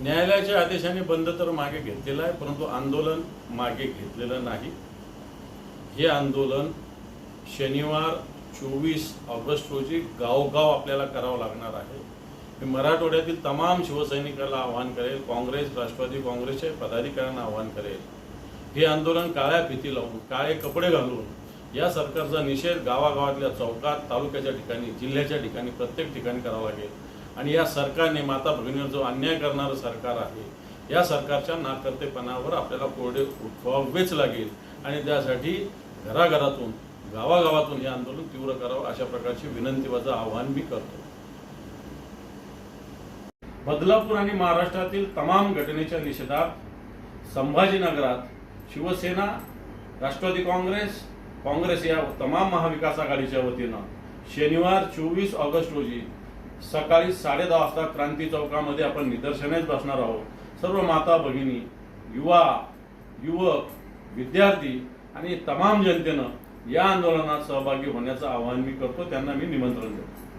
न्यायालयाच्या आदेशाने बंद तर मागे घेतलेलं आहे परंतु आंदोलन मागे घेतलेलं नाही. हे आंदोलन शनिवार चोवीस ऑगस्ट रोजी गावगाव आपल्याला करावं लागणार आहे. मी मराठवाड्यातील तमाम शिवसैनिकाला आवाहन करेल काँग्रेस राष्ट्रवादी काँग्रेसच्या पदाधिकाऱ्यांना आव्हान करेल. हे आंदोलन काळ्या भीती लावून काळे कपडे घालून या सरकारचा निषेध गावागावातल्या चौकात तालुक्याच्या ठिकाणी जिल्ह्याच्या ठिकाणी प्रत्येक ठिकाणी करावा लागेल. आणि या सरकारने माता भगिनीवर जो अन्याय करणारं सरकार आहे या सरकारच्या नाकर्तेपणावर आपल्याला कोरडे उठवावेच लागेल. आणि त्यासाठी घराघरातून गावागावातून हे आंदोलन तीव्र करावं अशा प्रकारची विनंती वजा आवाहन मी करतो. बदलापूर आणि महाराष्ट्रातील तमाम घटनेच्या निषेधात संभाजीनगरात शिवसेना राष्ट्रवादी काँग्रेस काँग्रेस या तमाम महाविकास आघाडीच्या वतीनं शनिवार चोवीस ऑगस्ट रोजी सकाळी साडेदहा वाजता क्रांती चौकामध्ये आपण निदर्शनेच बसणार आहोत. सर्व माता भगिनी युवा युवक विद्यार्थी आणि तमाम जनतेनं या आंदोलनात सहभागी होण्याचं आवाहन मी करतो. त्यांना मी निमंत्रण देतो.